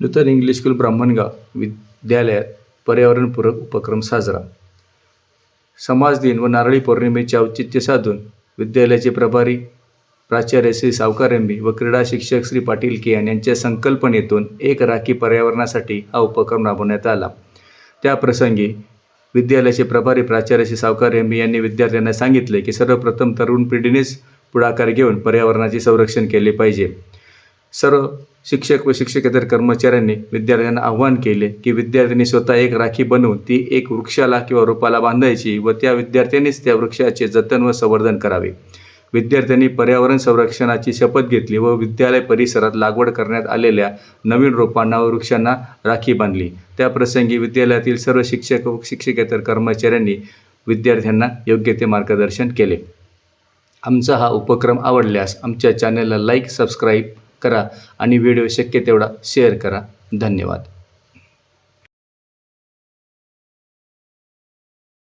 नूतन English school Brahmangaon विद्यालयात पर्यावरणपूरक उपक्रम साजरा. समाज दिन व नारळी पौर्णिमेचे औचित्य साधून विद्यालयाचे प्रभारी प्राचार्य श्री सावकार एंबी व क्रीडा शिक्षक श्री पाटील के यांच्या संकल्पनेतून एक राखी पर्यावरणासाठी हा उपक्रम राबवण्यात आला. त्याप्रसंगी विद्यालयाचे प्रभारी प्राचार्य श्री सावकार एंबी यांनी विद्यार्थ्यांना सांगितले की सर्वप्रथम तरुण पिढीनेच पुढाकार घेऊन पर्यावरणाचे संरक्षण केले पाहिजे. सर्व शिक्षक व शिक्षकेतर कर्मचाऱ्यांनी विद्यार्थ्यांना आव्हान केले की विद्यार्थ्यांनी स्वतः एक राखी बनवून ती एक वृक्षाला किंवा रोपाला बांधायची व त्या विद्यार्थ्यांनीच त्या वृक्षाचे जतन व संवर्धन करावे. विद्यार्थ्यांनी पर्यावरण संरक्षणाची शपथ घेतली व विद्यालय परिसरात लागवड करण्यात आलेल्या नवीन रोपांना व वृक्षांना राखी बांधली. त्याप्रसंगी विद्यालयातील सर्व शिक्षक व शिक्षकेतर कर्मचाऱ्यांनी विद्यार्थ्यांना योग्य ते मार्गदर्शन केले. आमचा हा उपक्रम आवडल्यास आमच्या चॅनलला लाईक सबस्क्राईब करा आणि व्हिडिओ शक्य तेवढा शेअर करा. धन्यवाद.